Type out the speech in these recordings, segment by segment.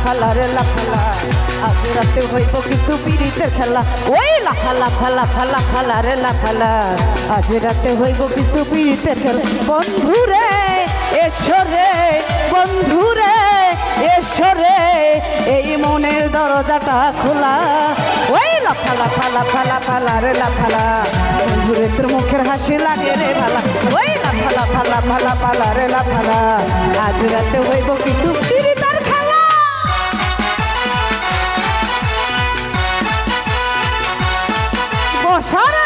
লাফা লাফা লারে লাফা লা আজ রাতে হইব কিছু পিড়িতের খেলা। ওই লাফা লাফা লাফা লাফা লারে লাফা লা আজ রাতে হইব কিছু পিড়িতের খেলা। বন্ধুরে এসো রে বন্ধুরে এসো রে, এই মনের দরজাটা খোলা। ওই লাফা লাফা লাফা লাফা লারে লাফা লা বন্ধুরে তোর মুখের হাসি লাগে রে ভালা। ওই লাফা লাফা লাফা লাফা লারে লাফালা। আজ রাতে হইব কিছু বসারে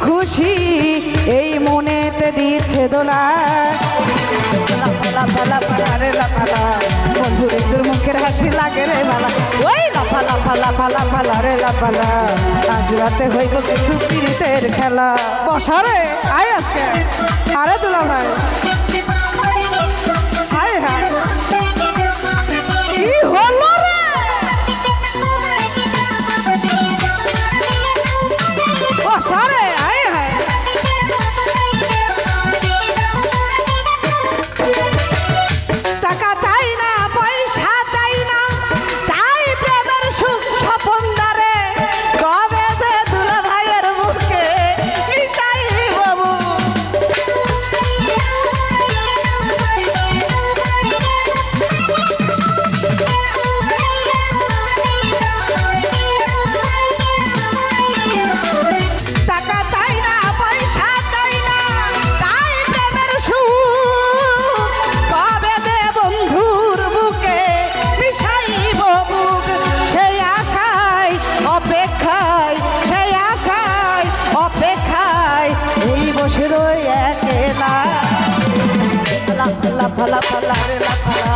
খুশি, এই মনেতে দিচ্ছে দোলা। লাফা রে ওই লাফা লাফা লাফা খেলা। আয় কি হলো? ফালা ফালা রে লাফালা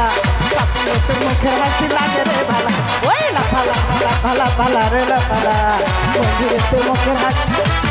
স্বপ্নে তোর মুখের হাসি লাগে রে ভালা ওই লাফালা ফালা ফালা ফালা রে লাফালা মুখের হাসি।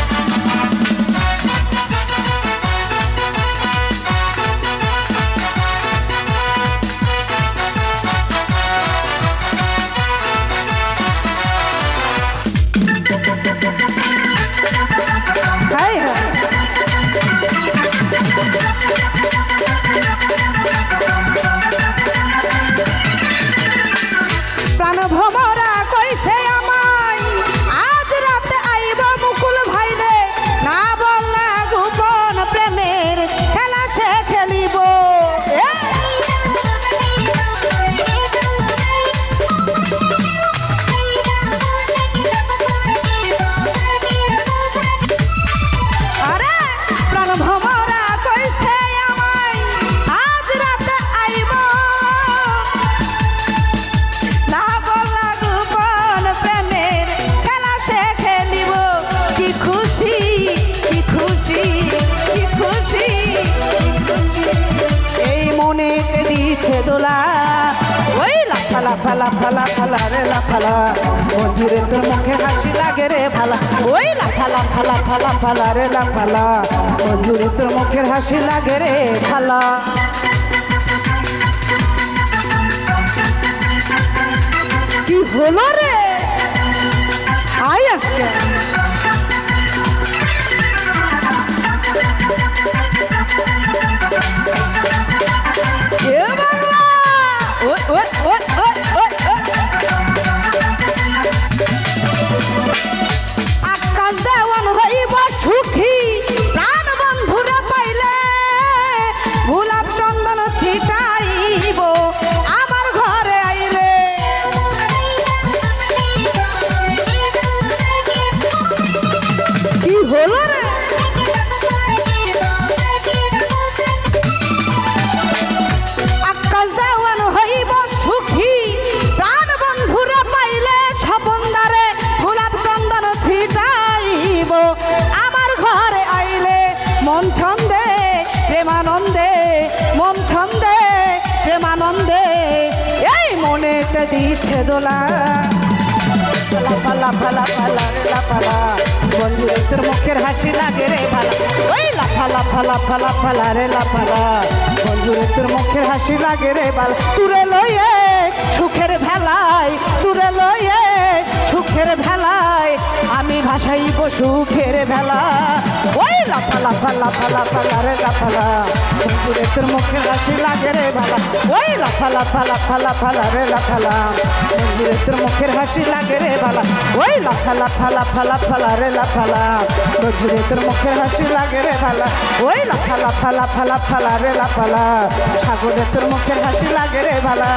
দিচ্ছে দোলা। ওই লাফালা ফালা ফালা ফালা রে লাফালা মন্দিরে তোর মুখে হাসি লাগে রে ফালা ওই লাফালা ফালা ফালা ফালা রে লাফালা মন্দিরে তোর মুখের হাসি লাগে রে ফালা কি হলো রে? মনেতে দিচ্ছে দোলা। লাফা লাফা লাফা লাফালা বন্ধু, তোর মুখের হাসি লাগে রে ভালা ওই লাফা লাফা লাফা লাফা লারে লাফালা বন্ধু রে তোর মুখের হাসি লাগে রে ভালা তুরে লয়ে সুখের ভেলায় তুরে লয়ে সুখের ভেলায় আমি ভাসাইব সুখের ভেলা ওই লাফা লাফা লাফা লাফা লারে লাফালা বন্ধু রে তোর মুখের হাসি লাগে রে ভালা ওই লাফা লাফা লাফা লাফা লারে লাফালা বন্ধু রে তোর মুখের হাসি লাগে রে ভালা ওই লাফা লাফা লাফা লাফা লারে লাফালা বন্ধু রে তোর মুখের হাসি লাগে রে ভালা ওই লাফা লাফা লাফা লাফা লারে লাফালা সাগরে তোর মুখের হাসি লাগে রে ভালা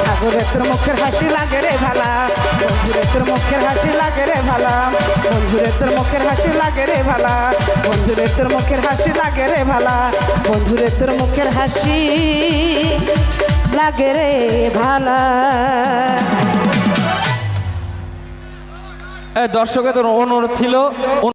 সাগরে তোর মুখের হাসি লাগে রে ভালা বন্ধুরে তোর মুখের হাসি লাগে রে ভালা বন্ধুরে তোর মুখের হাসি লাগে রে ভালা। বন্ধুরে, তোর মুখের হাসি লাগে রে ভালা। বন্ধুরে, তোর মুখের হাসি লাগে রে ভালা। দর্শকের অনুরোধ ছিল